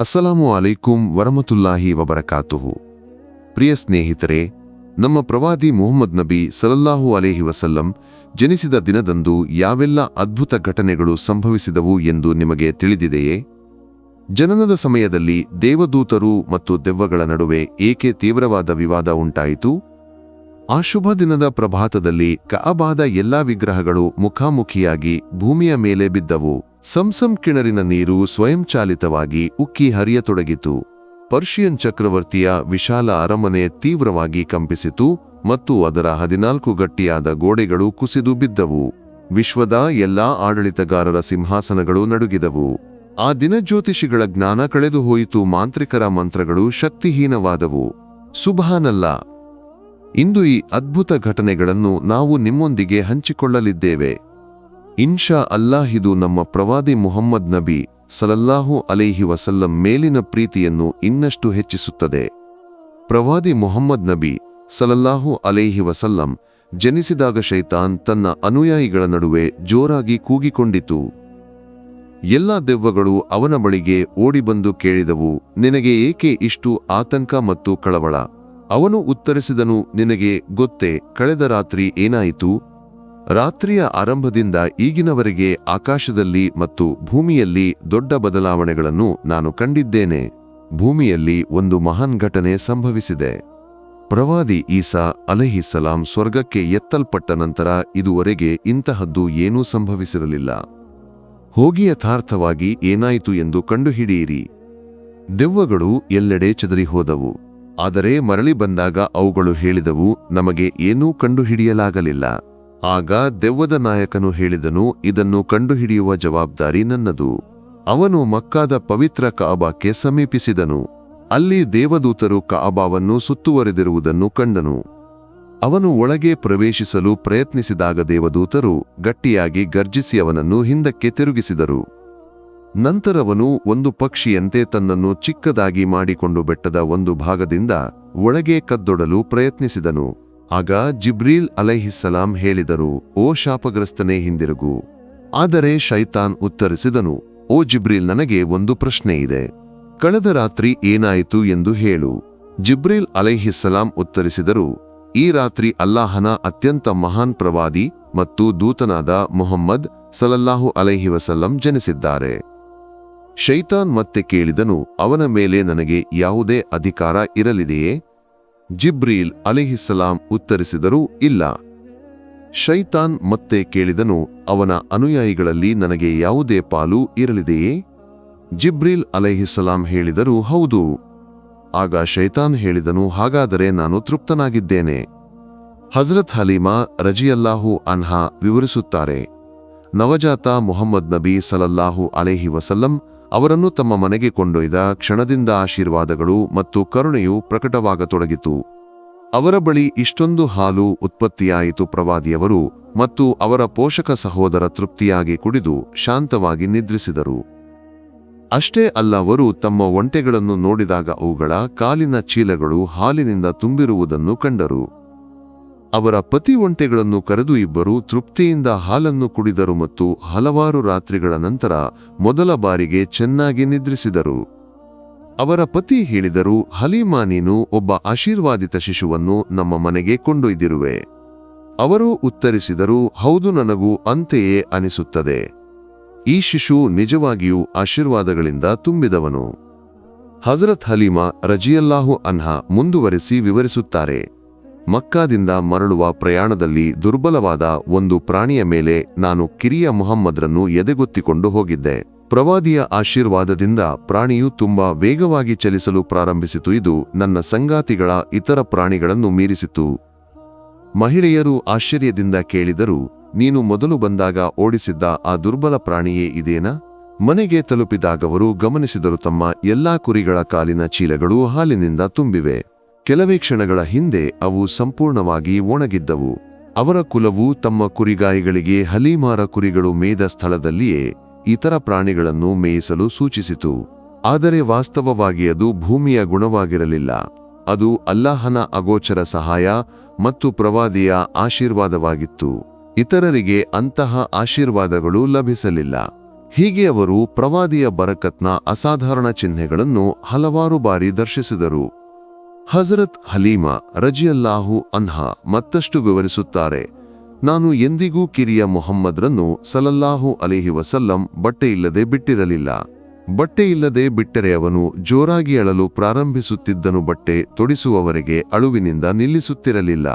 ಅಸ್ಸಲಾಮು ಅಲೈಕುಂ ವರಮತುಲ್ಲಾಹಿ ವಬರಕಾತುಹು. ಪ್ರಿಯ ಸ್ನೇಹಿತರೆ, ನಮ್ಮ ಪ್ರವಾದಿ ಮುಹಮ್ಮದ್ ನಬಿ ಸಲಲ್ಲಾಹು ಅಲೇಹಿ ವಸಲ್ಲಂ ಜನಿಸಿದ ದಿನದಂದು ಯಾವೆಲ್ಲ ಅದ್ಭುತ ಘಟನೆಗಳು ಸಂಭವಿಸಿದವು ಎಂದು ನಿಮಗೆ ತಿಳಿದಿದೆಯೇ? ಜನನದ ಸಮಯದಲ್ಲಿ ದೇವದೂತರು ಮತ್ತು ದೆವ್ವಗಳ ನಡುವೆ ಏಕೆ ತೀವ್ರವಾದ ವಿವಾದ ಉಂಟಾಯಿತು? ಆ ಶುಭ ದಿನದ ಪ್ರಭಾತದಲ್ಲಿ ಕಅಬಾದ ಎಲ್ಲಾ ವಿಗ್ರಹಗಳು ಮುಖಾಮುಖಿಯಾಗಿ ಭೂಮಿಯ ಮೇಲೆ ಬಿದ್ದವು. ಸಂಸಂ ಕಿಣರಿನ ನೀರು ಸ್ವಯಂಚಾಲಿತವಾಗಿ ಉಕ್ಕಿ ಹರಿಯತೊಡಗಿತು. ಪರ್ಷಿಯನ್ ಚಕ್ರವರ್ತಿಯ ವಿಶಾಲ ಅರಮನೆ ತೀವ್ರವಾಗಿ ಕಂಪಿಸಿತು ಮತ್ತು ಅದರ ಹದಿನಾಲ್ಕು ಗಟ್ಟಿಯಾದ ಗೋಡೆಗಳು ಕುಸಿದು ಬಿದ್ದವು. ವಿಶ್ವದ ಎಲ್ಲಾ ಆಡಳಿತಗಾರರ ಸಿಂಹಾಸನಗಳು ನಡುಗಿದವು. ಆ ದಿನ ಜ್ಯೋತಿಷಿಗಳ ಜ್ಞಾನ ಕಳೆದುಹೋಯಿತು, ಮಾಂತ್ರಿಕರ ಮಂತ್ರಗಳು ಶಕ್ತಿಹೀನವಾದವು. ಸುಬಹಾನಲ್ಲ ಇಂದು ಈ ಅದ್ಭುತ ಘಟನೆಗಳನ್ನು ನಾವು ನಿಮ್ಮೊಂದಿಗೆ ಹಂಚಿಕೊಳ್ಳಲಿದ್ದೇವೆ. ಇನ್ಶಾ ಅಲ್ಲಾಹಿದು ನಮ್ಮ ಪ್ರವಾದಿ ಮುಹಮ್ಮದ್ ನಬಿ ಸಲಲ್ಲಾಹು ಅಲೈಹಿ ವಸಲ್ಲಂ ಮೇಲಿನ ಪ್ರೀತಿಯನ್ನು ಇನ್ನಷ್ಟು ಹೆಚ್ಚಿಸುತ್ತದೆ. ಪ್ರವಾದಿ ಮೊಹಮ್ಮದ್ ನಬಿ ಸಲಲ್ಲಾಹು ಅಲೈಹಿ ವಸಲ್ಲಂ ಜನಿಸಿದಾಗ ಶೈತಾನ್ ತನ್ನ ಅನುಯಾಯಿಗಳ ನಡುವೆ ಜೋರಾಗಿ ಕೂಗಿಕೊಂಡಿತು. ಎಲ್ಲ ದೆವ್ವಗಳು ಅವನ ಬಳಿಗೆ ಓಡಿಬಂದು ಕೇಳಿದವು, ನಿನಗೆ ಏಕೆ ಇಷ್ಟು ಆತಂಕ ಮತ್ತು ಕಳವಳ? ಅವನು ಉತ್ತರಿಸಿದನು, ನಿನಗೆ ಗೊತ್ತೇ, ಕಳೆದ ರಾತ್ರಿ ಏನಾಯಿತು? ರಾತ್ರಿಯ ಆರಂಭದಿಂದ ಈಗಿನವರೆಗೆ ಆಕಾಶದಲ್ಲಿ ಮತ್ತು ಭೂಮಿಯಲ್ಲಿ ದೊಡ್ಡ ಬದಲಾವಣೆಗಳನ್ನು ನಾನು ಕಂಡಿದ್ದೇನೆ. ಭೂಮಿಯಲ್ಲಿ ಒಂದು ಮಹಾನ್ ಘಟನೆ ಸಂಭವಿಸಿದೆ. ಪ್ರವಾದಿ ಈಸಾ ಅಲಹಿಸಲಾಂ ಸ್ವರ್ಗಕ್ಕೆ ಎತ್ತಲ್ಪಟ್ಟ ನಂತರ ಇದುವರೆಗೆ ಇಂತಹದ್ದು ಏನೂ ಸಂಭವಿಸಿರಲಿಲ್ಲ. ಹೋಗಿ ಯಥಾರ್ಥವಾಗಿ ಏನಾಯಿತು ಎಂದು ಕಂಡುಹಿಡಿಯಿರಿ. ದೆವ್ವಗಳು ಎಲ್ಲೆಡೆ ಚದರಿ ಹೋದವು ಆದರೆ ಮರಳಿ ಬಂದಾಗ ಅವುಗಳು ಹೇಳಿದವು, ನಮಗೆ ಏನೂ ಕಂಡುಹಿಡಿಯಲಾಗಲಿಲ್ಲ. ಆಗ ದೆವ್ವದ ನಾಯಕನು ಹೇಳಿದನು, ಇದನ್ನು ಕಂಡುಹಿಡಿಯುವ ಜವಾಬ್ದಾರಿ ನನ್ನದು. ಅವನು ಮಕ್ಕಾದ ಪವಿತ್ರ ಕಾಬಾಕ್ಕೆ ಸಮೀಪಿಸಿದನು. ಅಲ್ಲಿ ದೇವದೂತರು ಕಾಬಾವನ್ನು ಸುತ್ತುವರೆದಿರುವುದನ್ನು ಕಂಡನು. ಅವನು ಒಳಗೆ ಪ್ರವೇಶಿಸಲು ಪ್ರಯತ್ನಿಸಿದಾಗ ದೇವದೂತರು ಗಟ್ಟಿಯಾಗಿ ಗರ್ಜಿಸಿ ಅವನನ್ನು ಹಿಂದಕ್ಕೆ ತಿರುಗಿಸಿದರು. ನಂತರವನು ಒಂದು ಪಕ್ಷಿಯಂತೆ ತನ್ನನ್ನು ಚಿಕ್ಕದಾಗಿ ಮಾಡಿಕೊಂಡು ಬೆಟ್ಟದ ಒಂದು ಭಾಗದಿಂದ ಒಳಗೆ ಕದ್ದೊಡಲು ಪ್ರಯತ್ನಿಸಿದನು. ಆಗ ಜಿಬ್ರೀಲ್ ಅಲೈಹಿಸ್ಸಲಾಂ ಹೇಳಿದರು, ಓ ಶಾಪಗ್ರಸ್ತನೇ, ಹಿಂದಿರುಗು. ಆದರೆ ಶೈತಾನ್ ಉತ್ತರಿಸಿದನು, ಓ ಜಿಬ್ರೀಲ್, ನನಗೆ ಒಂದು ಪ್ರಶ್ನೆ ಇದೆ ಕಳೆದ ರಾತ್ರಿ ಏನಾಯಿತು ಎಂದು ಹೇಳು. ಜಿಬ್ರೀಲ್ ಅಲೈಹಿಸ್ಸಲಾಂ ಉತ್ತರಿಸಿದರು, ಈ ರಾತ್ರಿ ಅಲ್ಲಾಹನ ಅತ್ಯಂತ ಮಹಾನ್ ಪ್ರವಾದಿ ಮತ್ತು ದೂತನಾದ ಮೊಹಮ್ಮದ್ ಸಲಲ್ಲಾಹು ಅಲೈಹಿ ವಸಲ್ಲಂ ಜನಿಸಿದ್ದಾರೆ. ಶೈತಾನ್ ಮತ್ತೆ ಕೇಳಿದನು, ಅವನ ಮೇಲೆ ನನಗೆ ಯಾವುದೇ ಅಧಿಕಾರ ಇರಲಿದೆಯೇ? ಜಿಬ್ರೀಲ್ ಅಲಿಹಿಸ್ಸಲಾಂ ಉತ್ತರಿಸಿದರೂ, ಇಲ್ಲ. ಶೈತಾನ್ ಮತ್ತೆ ಕೇಳಿದನು, ಅವನ ಅನುಯಾಯಿಗಳಲ್ಲಿ ನನಗೆ ಯಾವುದೇ ಪಾಲು ಇರಲಿದೆಯೇ? ಜಿಬ್ರೀಲ್ ಅಲೈಹಿಸ್ಸಲಾಂ ಹೇಳಿದರು, ಹೌದು. ಆಗ ಶೈತಾನ್ ಹೇಳಿದನು, ಹಾಗಾದರೆ ನಾನು ತೃಪ್ತನಾಗಿದ್ದೇನೆ. ಹಜರತ್ ಹಲೀಮಾ ರಜಿಯಲ್ಲಾಹು ಅನ್ಹಾ ವಿವರಿಸುತ್ತಾರೆ, ನವಜಾತ ಮುಹಮ್ಮದ್ ನಬಿ ಸಲಲ್ಲಾಹು ಅಲೇಹಿ ವಸಲ್ಲಂ ಅವರನ್ನು ತಮ್ಮ ಮನೆಗೆ ಕೊಂಡೊಯ್ದ ಕ್ಷಣದಿಂದ ಆಶೀರ್ವಾದಗಳು ಮತ್ತು ಕರುಣೆಯು ಪ್ರಕಟವಾಗತೊಡಗಿತು. ಅವರ ಬಳಿ ಇಷ್ಟೊಂದು ಹಾಲು ಉತ್ಪತ್ತಿಯಾಯಿತು ಪ್ರವಾದಿಯವರು ಮತ್ತು ಅವರ ಪೋಷಕ ಸಹೋದರ ತೃಪ್ತಿಯಾಗಿ ಕುಡಿದು ಶಾಂತವಾಗಿ ನಿದ್ರಿಸಿದರು. ಅಷ್ಟೇ ಅಲ್ಲ, ಅವರು ತಮ್ಮ ಒಂಟೆಗಳನ್ನು ನೋಡಿದಾಗ ಅವುಗಳ ಕಾಲಿನ ಚೀಲಗಳು ಹಾಲಿನಿಂದ ತುಂಬಿರುವುದನ್ನು ಕಂಡರು. ಅವರ ಪತಿ ಒಂಟೆಗಳನ್ನು ಕರೆದು ಇಬ್ಬರು ತೃಪ್ತಿಯಿಂದ ಹಾಲನ್ನು ಕುಡಿದರು ಮತ್ತು ಹಲವಾರು ರಾತ್ರಿಗಳ ನಂತರ ಮೊದಲ ಬಾರಿಗೆ ಚೆನ್ನಾಗಿ ನಿದ್ರಿಸಿದರು. ಅವರ ಪತಿ ಹೇಳಿದರು, ಹಲೀಮಾ, ನೀನು ಒಬ್ಬ ಆಶೀರ್ವಾದಿತ ಶಿಶುವನ್ನು ನಮ್ಮ ಮನೆಗೆ ಕೊಂಡೊಯ್ದಿರುವೆ. ಅವರು ಉತ್ತರಿಸಿದರು, ಹೌದು, ನನಗೂ ಅಂತೆಯೇ ಅನಿಸುತ್ತದೆ. ಈ ಶಿಶು ನಿಜವಾಗಿಯೂ ಆಶೀರ್ವಾದಗಳಿಂದ ತುಂಬಿದವನು. ಹಜರತ್ ಹಲೀಮಾ ರಜಿಯಲ್ಲಾಹು ಅನ್ಹಾ ಮುಂದುವರೆಸಿ ವಿವರಿಸುತ್ತಾರೆ. ಮಕ್ಕಾದಿಂದ ಮರಳುವ ಪ್ರಯಾಣದಲ್ಲಿ ದುರ್ಬಲವಾದ ಒಂದು ಪ್ರಾಣಿಯ ಮೇಲೆ ನಾನು ಕಿರಿಯ ಮುಹಮ್ಮದ್ರನ್ನು ಎದೆಗೊತ್ತಿಕೊಂಡು ಹೋಗಿದ್ದೆ. ಪ್ರವಾದಿಯ ಆಶೀರ್ವಾದದಿಂದ ಪ್ರಾಣಿಯು ತುಂಬಾ ವೇಗವಾಗಿ ಚಲಿಸಲು ಪ್ರಾರಂಭಿಸಿತು. ಇದು ನನ್ನ ಸಂಗಾತಿಗಳ ಇತರ ಪ್ರಾಣಿಗಳನ್ನು ಮೀರಿಸಿತು. ಮಹಿಳೆಯರು ಆಶ್ಚರ್ಯದಿಂದ ಕೇಳಿದರು, ನೀನು ಮೊದಲು ಬಂದಾಗ ಓಡಿಸಿದ್ದ ಆ ದುರ್ಬಲ ಪ್ರಾಣಿಯೇ ಇದೇನಾ? ಮನೆಗೆ ತಲುಪಿದಾಗವರು ಗಮನಿಸಿದರು, ತಮ್ಮ ಎಲ್ಲಾ ಕುರಿಗಳ ಕಾಲಿನ ಚೀಲಗಳು ಹಾಲಿನಿಂದ ತುಂಬಿವೆ. ಕೆಲವೇ ಕ್ಷಣಗಳ ಹಿಂದೆ ಅವು ಸಂಪೂರ್ಣವಾಗಿ ಒಣಗಿದ್ದವು. ಅವರ ಕುಲವು ತಮ್ಮ ಕುರಿಗಾಯಿಗಳಿಗೆ ಹಲೀಮಾರ ಕುರಿಗಳು ಮೇದ ಸ್ಥಳದಲ್ಲಿಯೇ ಇತರ ಪ್ರಾಣಿಗಳನ್ನು ಮೇಯಿಸಲು ಸೂಚಿಸಿತು. ಆದರೆ ವಾಸ್ತವವಾಗಿ ಅದು ಭೂಮಿಯ ಗುಣವಾಗಿರಲಿಲ್ಲ. ಅದು ಅಲ್ಲಾಹನ ಅಗೋಚರ ಸಹಾಯ ಮತ್ತು ಪ್ರವಾದಿಯ ಆಶೀರ್ವಾದವಾಗಿತ್ತು. ಇತರರಿಗೆ ಅಂತಹ ಆಶೀರ್ವಾದಗಳು ಲಭಿಸಲಿಲ್ಲ. ಹೀಗೆ ಅವರು ಪ್ರವಾದಿಯ ಬರಕತ್ನ ಅಸಾಧಾರಣ ಚಿಹ್ನೆಗಳನ್ನು ಹಲವಾರು ಬಾರಿ ದರ್ಶಿಸಿದರು. ಹಜರತ್ ಹಲೀಮಾ ರಜಿಯಲ್ಲಾಹು ಅನ್ಹಾ ಮತ್ತಷ್ಟು ವಿವರಿಸುತ್ತಾರೆ, ನಾನು ಎಂದಿಗೂ ಕಿರಿಯ ಮೊಹಮ್ಮದ್ರನ್ನು ಸಲಲ್ಲಾಹು ಅಲಿಹಿ ವಸಲ್ಲಂ ಬಟ್ಟೆಯಿಲ್ಲದೆ ಬಿಟ್ಟಿರಲಿಲ್ಲ. ಬಟ್ಟೆಯಿಲ್ಲದೆ ಬಿಟ್ಟರೆ ಅವನು ಜೋರಾಗಿ ಅಳಲು ಪ್ರಾರಂಭಿಸುತ್ತಿದ್ದನು, ಬಟ್ಟೆ ತೊಡಿಸುವವರೆಗೆ ಅಳುವಿನಿಂದ ನಿಲ್ಲಿಸುತ್ತಿರಲಿಲ್ಲ.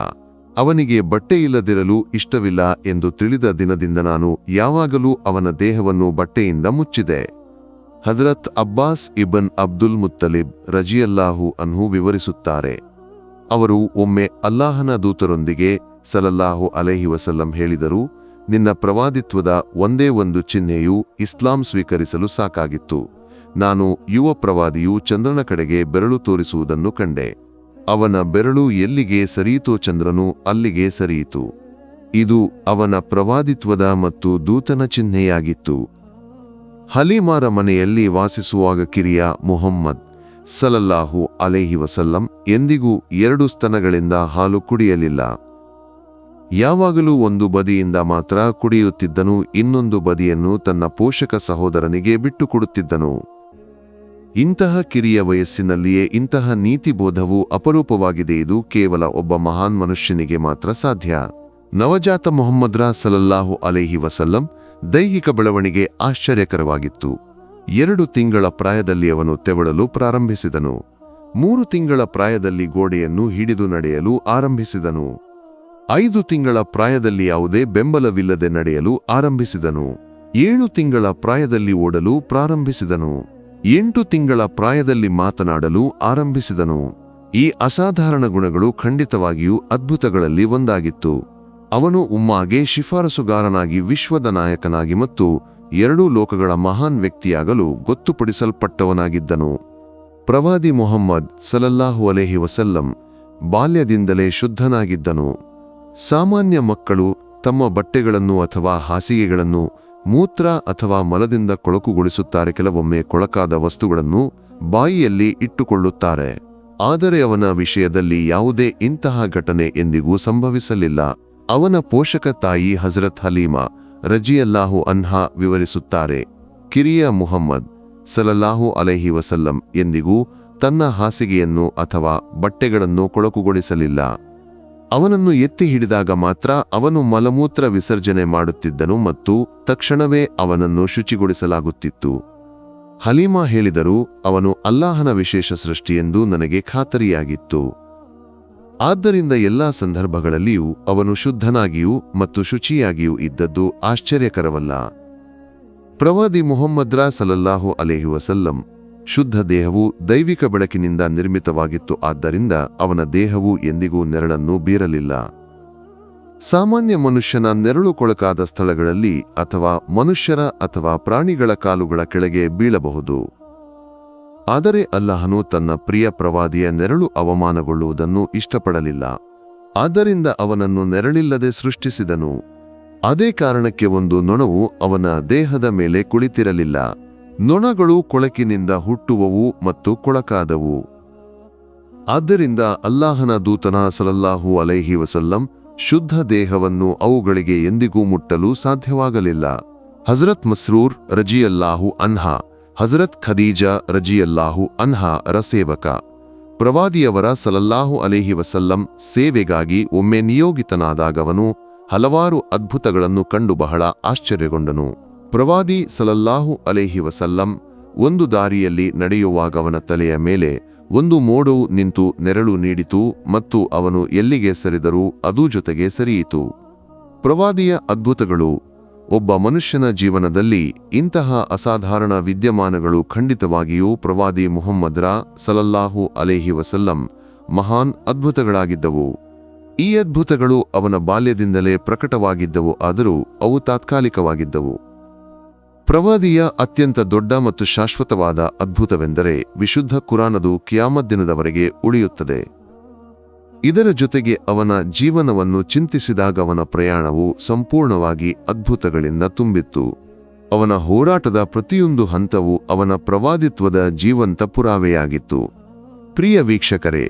ಅವನಿಗೆ ಬಟ್ಟೆಯಿಲ್ಲದಿರಲು ಇಷ್ಟವಿಲ್ಲ ಎಂದು ತಿಳಿದ ದಿನದಿಂದ ನಾನು ಯಾವಾಗಲೂ ಅವನ ದೇಹವನ್ನು ಬಟ್ಟೆಯಿಂದ ಮುಚ್ಚಿದೆ. ಹಜರತ್ ಅಬ್ಬಾಸ್ ಇಬನ್ ಅಬ್ದುಲ್ ಮುತ್ತಲಿಬ್ ರಜಿಯಲ್ಲಾಹು ಅನ್ಹು ವಿವರಿಸುತ್ತಾರೆ. ಅವರು ಒಮ್ಮೆ ಅಲ್ಲಾಹನ ದೂತರೊಂದಿಗೆ ಸಲಲ್ಲಾಹು ಅಲೈಹಿ ವಸಲ್ಲಂ ಹೇಳಿದರು, ನಿನ್ನ ಪ್ರವಾದಿತ್ವದ ಒಂದೇ ಒಂದು ಚಿಹ್ನೆಯು ಇಸ್ಲಾಂ ಸ್ವೀಕರಿಸಲು ಸಾಕಾಗಿತ್ತು. ನಾನು ಯುವ ಪ್ರವಾದಿಯು ಚಂದ್ರನ ಕಡೆಗೆ ಬೆರಳು ತೋರಿಸುವುದನ್ನು ಕಂಡೆ. ಅವನ ಬೆರಳು ಎಲ್ಲಿಗೆ ಸರಿಯಿತೋ ಚಂದ್ರನು ಅಲ್ಲಿಗೆ ಸರಿಯಿತು. ಇದು ಅವನ ಪ್ರವಾದಿತ್ವದ ಮತ್ತು ದೂತನ ಚಿಹ್ನೆಯಾಗಿತ್ತು. ಹಲೀಮಾರ ಮನೆಯಲ್ಲಿ ವಾಸಿಸುವಾಗ ಕಿರಿಯ ಮುಹಮ್ಮದ್ ಸಲಲ್ಲಾಹು ಅಲೇಹಿ ವಸಲ್ಲಂ ಎಂದಿಗೂ ಎರಡು ಸ್ತನಗಳಿಂದ ಹಾಲು ಕುಡಿಯಲಿಲ್ಲ. ಯಾವಾಗಲೂ ಒಂದು ಬದಿಯಿಂದ ಮಾತ್ರ ಕುಡಿಯುತ್ತಿದ್ದನು, ಇನ್ನೊಂದು ಬದಿಯನ್ನು ತನ್ನ ಪೋಷಕ ಸಹೋದರನಿಗೆ ಬಿಟ್ಟುಕೊಡುತ್ತಿದ್ದನು. ಇಂತಹ ಕಿರಿಯ ವಯಸ್ಸಿನಲ್ಲಿಯೇ ಇಂತಹ ನೀತಿಬೋಧವು ಅಪರೂಪವಾಗಿದೆ, ಇದು ಕೇವಲ ಒಬ್ಬ ಮಹಾನ್ ಮನುಷ್ಯನಿಗೆ ಮಾತ್ರ ಸಾಧ್ಯ. ನವಜಾತ ಮೊಹಮ್ಮದ್ರ ಸಲಲ್ಲಾಹು ಅಲೇಹಿ ವಸಲ್ಲಂ ದೈಹಿಕ ಬೆಳವಣಿಗೆ ಆಶ್ಚರ್ಯಕರವಾಗಿತ್ತು. ಎರಡು ತಿಂಗಳ ಪ್ರಾಯದಲ್ಲಿ ಅವನು ತೆವಳಲು ಪ್ರಾರಂಭಿಸಿದನು. ಮೂರು ತಿಂಗಳ ಪ್ರಾಯದಲ್ಲಿ ಗೋಡೆಯನ್ನು ಹಿಡಿದು ನಡೆಯಲು ಆರಂಭಿಸಿದನು. ಐದು ತಿಂಗಳ ಪ್ರಾಯದಲ್ಲಿ ಯಾವುದೇ ಬೆಂಬಲವಿಲ್ಲದೆ ನಡೆಯಲು ಆರಂಭಿಸಿದನು. ಏಳು ತಿಂಗಳ ಪ್ರಾಯದಲ್ಲಿ ಓಡಲು ಪ್ರಾರಂಭಿಸಿದನು. ಎಂಟು ತಿಂಗಳ ಪ್ರಾಯದಲ್ಲಿ ಮಾತನಾಡಲು ಆರಂಭಿಸಿದನು. ಈ ಅಸಾಧಾರಣ ಗುಣಗಳು ಖಂಡಿತವಾಗಿಯೂ ಅದ್ಭುತಗಳಲ್ಲಿ ಒಂದಾಗಿತ್ತು. ಅವನು ಉಮ್ಮಾಗೆ ಶಿಫಾರಸುಗಾರನಾಗಿ ವಿಶ್ವದ ನಾಯಕನಾಗಿ ಮತ್ತು ಎರಡೂ ಲೋಕಗಳ ಮಹಾನ್ ವ್ಯಕ್ತಿಯಾಗಲು ಗೊತ್ತುಪಡಿಸಲ್ಪಟ್ಟವನಾಗಿದ್ದನು. ಪ್ರವಾದಿ ಮೊಹಮ್ಮದ್ ಸಲಲ್ಲಾಹು ಅಲೆಹಿ ವಸಲ್ಲಂ ಬಾಲ್ಯದಿಂದಲೇ ಶುದ್ಧನಾಗಿದ್ದನು. ಸಾಮಾನ್ಯ ಮಕ್ಕಳು ತಮ್ಮ ಬಟ್ಟೆಗಳನ್ನು ಅಥವಾ ಹಾಸಿಗೆಗಳನ್ನು ಮೂತ್ರ ಅಥವಾ ಮಲದಿಂದ ಕೊಳಕುಗೊಳಿಸುತ್ತಾರೆ. ಕೆಲವೊಮ್ಮೆ ಕೊಳಕಾದ ವಸ್ತುಗಳನ್ನು ಬಾಯಿಯಲ್ಲಿ ಇಟ್ಟುಕೊಳ್ಳುತ್ತಾರೆ. ಆದರೆ ಅವನ ವಿಷಯದಲ್ಲಿ ಯಾವುದೇ ಇಂತಹ ಘಟನೆ ಎಂದಿಗೂ ಸಂಭವಿಸಲಿಲ್ಲ. ಅವನ ಪೋಷಕ ತಾಯಿ ಹಜರತ್ ಹಲೀಮಾ ರಜಿಯಲ್ಲಾಹು ಅನ್ಹಾ ವಿವರಿಸುತ್ತಾರೆ, ಕಿರಿಯ ಮುಹಮ್ಮದ್ ಸಲಲ್ಲಾಹು ಅಲೈಹಿ ವಸಲ್ಲಂ ಎಂದಿಗೂ ತನ್ನ ಹಾಸಿಗೆಯನ್ನು ಅಥವಾ ಬಟ್ಟೆಗಳನ್ನು ಕೊಳಕುಗೊಳಿಸಲಿಲ್ಲ. ಅವನನ್ನು ಎತ್ತಿ ಹಿಡಿದಾಗ ಮಾತ್ರ ಅವನು ಮಲಮೂತ್ರ ವಿಸರ್ಜನೆ ಮಾಡುತ್ತಿದ್ದನು ಮತ್ತು ತಕ್ಷಣವೇ ಅವನನ್ನು ಶುಚಿಗೊಳಿಸಲಾಗುತ್ತಿತ್ತು. ಹಲೀಮಾ ಹೇಳಿದರು ಅವನು ಅಲ್ಲಾಹನ ವಿಶೇಷ ಸೃಷ್ಟಿಯೆಂದು ನನಗೆ ಖಾತರಿಯಾಗಿತ್ತು. ಆದ್ದರಿಂದ ಎಲ್ಲಾ ಸಂದರ್ಭಗಳಲ್ಲಿಯೂ ಅವನು ಶುದ್ಧನಾಗಿಯೂ ಮತ್ತು ಶುಚಿಯಾಗಿಯೂ ಇದ್ದದ್ದು ಆಶ್ಚರ್ಯಕರವಲ್ಲ. ಪ್ರವಾದಿ ಮೊಹಮ್ಮದ್ರ ಸಲಲ್ಲಾಹು ಅಲೇಹಿ ವಸಲ್ಲಂ, ಶುದ್ಧ ದೇಹವು ದೈವಿಕ ಬೆಳಕಿನಿಂದ ನಿರ್ಮಿತವಾಗಿತ್ತು, ಆದ್ದರಿಂದ ಅವನ ದೇಹವು ಎಂದಿಗೂ ನೆರಳನ್ನು ಬೀರಲಿಲ್ಲ. ಸಾಮಾನ್ಯ ಮನುಷ್ಯನ ನೆರಳು ಕೊಳಕಾದ ಸ್ಥಳಗಳಲ್ಲಿ ಅಥವಾ ಮನುಷ್ಯರ ಅಥವಾ ಪ್ರಾಣಿಗಳ ಕಾಲುಗಳ ಕೆಳಗೆ ಬೀಳಬಹುದು. ಆದರೆ ಅಲ್ಲಾಹನು ತನ್ನ ಪ್ರಿಯ ಪ್ರವಾದಿಯ ನೆರಳು ಅವಮಾನಗೊಳ್ಳುವುದನ್ನು ಇಷ್ಟಪಡಲಿಲ್ಲ. ಆದ್ದರಿಂದ ಅವನನ್ನು ನೆರಳಿಲ್ಲದೆ ಸೃಷ್ಟಿಸಿದನು. ಅದೇ ಕಾರಣಕ್ಕೆ ಒಂದು ನೊಣವು ಅವನ ದೇಹದ ಮೇಲೆ ಕುಳಿತಿರಲಿಲ್ಲ. ನೊಣಗಳು ಕೊಳಕಿನಿಂದ ಹುಟ್ಟುವವು ಮತ್ತು ಕೊಳಕಾದವು. ಆದ್ದರಿಂದ ಅಲ್ಲಾಹನ ದೂತನ ಸಲಲ್ಲಾಹು ಅಲೈಹಿ ವಸಲ್ಲಂ ಶುದ್ಧ ದೇಹವನ್ನು ಅವುಗಳಿಗೆ ಎಂದಿಗೂ ಮುಟ್ಟಲು ಸಾಧ್ಯವಾಗಲಿಲ್ಲ. ಹಜರತ್ ಮಸ್ರೂರ್ ರಜಿಯಲ್ಲಾಹು ಅನ್ಹಾ ಹಜರತ್ ಖದೀಜಾ ರಜಿಯಲ್ಲಾಹು ಅನ್ಹಾ ರಸೇವಕ ಪ್ರವಾದಿಯವರ ಸಲಲ್ಲಾಹು ಅಲೇಹಿ ವಸಲ್ಲಂ ಸೇವೆಗಾಗಿ ಒಮ್ಮೆ ನಿಯೋಗಿತನಾದಾಗವನು ಹಲವಾರು ಅದ್ಭುತಗಳನ್ನು ಕಂಡು ಬಹಳ ಆಶ್ಚರ್ಯಗೊಂಡನು. ಪ್ರವಾದಿ ಸಲಲ್ಲಾಹು ಅಲೇಹಿ ವಸಲ್ಲಂ ಒಂದು ದಾರಿಯಲ್ಲಿ ನಡೆಯುವಾಗವನ ತಲೆಯ ಮೇಲೆ ಒಂದು ಮೋಡವು ನಿಂತು ನೆರಳು ನೀಡಿತು ಮತ್ತು ಅವನು ಎಲ್ಲಿಗೆ ಸರಿದರೂ ಅದೂ ಜೊತೆಗೆ ಸರಿಯಿತು. ಪ್ರವಾದಿಯ ಅದ್ಭುತಗಳು ಒಬ್ಬ ಮನುಷ್ಯನ ಜೀವನದಲ್ಲಿ ಇಂತಹ ಅಸಾಧಾರಣ ವಿದ್ಯಮಾನಗಳು ಖಂಡಿತವಾಗಿಯೂ ಪ್ರವಾದಿ ಮುಹಮ್ಮದ್ರ ಸಲಲ್ಲಾಹು ಅಲೇಹಿ ವಸಲ್ಲಂ ಮಹಾನ್ ಅದ್ಭುತಗಳಾಗಿದ್ದವು. ಈ ಅದ್ಭುತಗಳು ಅವನ ಬಾಲ್ಯದಿಂದಲೇ ಪ್ರಕಟವಾಗಿದ್ದವು, ಆದರೂ ಅವು ತಾತ್ಕಾಲಿಕವಾಗಿದ್ದವು. ಪ್ರವಾದಿಯ ಅತ್ಯಂತ ದೊಡ್ಡ ಮತ್ತು ಶಾಶ್ವತವಾದ ಅದ್ಭುತವೆಂದರೆ ವಿಶುದ್ಧ ಕುರಾನದು ಕಿಯಾಮತ್ ದಿನದವರೆಗೆ ಉಳಿಯುತ್ತದೆ. ಇದರ ಜೊತೆಗೆ ಅವನ ಜೀವನವನ್ನು ಚಿಂತಿಸಿದಾಗ ಅವನ ಪ್ರಯಾಣವು ಸಂಪೂರ್ಣವಾಗಿ ಅದ್ಭುತಗಳಿಂದ ತುಂಬಿತ್ತು. ಅವನ ಹೋರಾಟದ ಪ್ರತಿಯೊಂದು ಹಂತವು ಅವನ ಪ್ರವಾದಿತ್ವದ ಜೀವಂತ ಪುರಾವೆಯಾಗಿತ್ತು. ಪ್ರಿಯ ವೀಕ್ಷಕರೇ,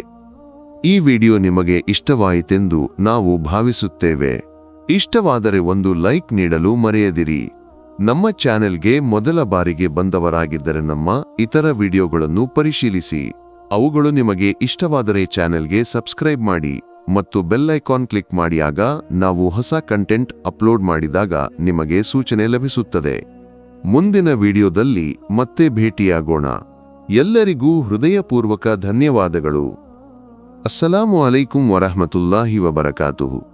ಈ ವಿಡಿಯೋ ನಿಮಗೆ ಇಷ್ಟವಾಯಿತೆಂದು ನಾವು ಭಾವಿಸುತ್ತೇವೆ. ಇಷ್ಟವಾದರೆ ಒಂದು ಲೈಕ್ ನೀಡಲು ಮರೆಯದಿರಿ. ನಮ್ಮ ಚಾನೆಲ್ಗೆ ಮೊದಲ ಬಾರಿಗೆ ಬಂದವರಾಗಿದ್ದರೆ ನಮ್ಮ ಇತರ ವಿಡಿಯೋಗಳನ್ನು ಪರಿಶೀಲಿಸಿ. ಅವುಗಳು ನಿಮಗೆ ಇಷ್ಟವಾದರೆ ಚಾನೆಲ್ಗೆ ಸಬ್ಸ್ಕ್ರೈಬ್ ಮಾಡಿ ಮತ್ತು ಬೆಲ್ ಐಕಾನ್ ಕ್ಲಿಕ್ ಮಾಡಿಯಾಗ ನಾವು ಹೊಸ ಕಂಟೆಂಟ್ ಅಪ್ಲೋಡ್ ಮಾಡಿದಾಗ ನಿಮಗೆ ಸೂಚನೆ ಲಭಿಸುತ್ತದೆ. ಮುಂದಿನ ವಿಡಿಯೋದಲ್ಲಿ ಮತ್ತೆ ಭೇಟಿಯಾಗೋಣ. ಎಲ್ಲರಿಗೂ ಹೃದಯಪೂರ್ವಕ ಧನ್ಯವಾದಗಳು. ಅಸ್ಸಲಾಮು ಅಲೈಕುಂ ವರಹಮತುಲ್ಲಾಹಿ ವಬರಕಾತುಹು.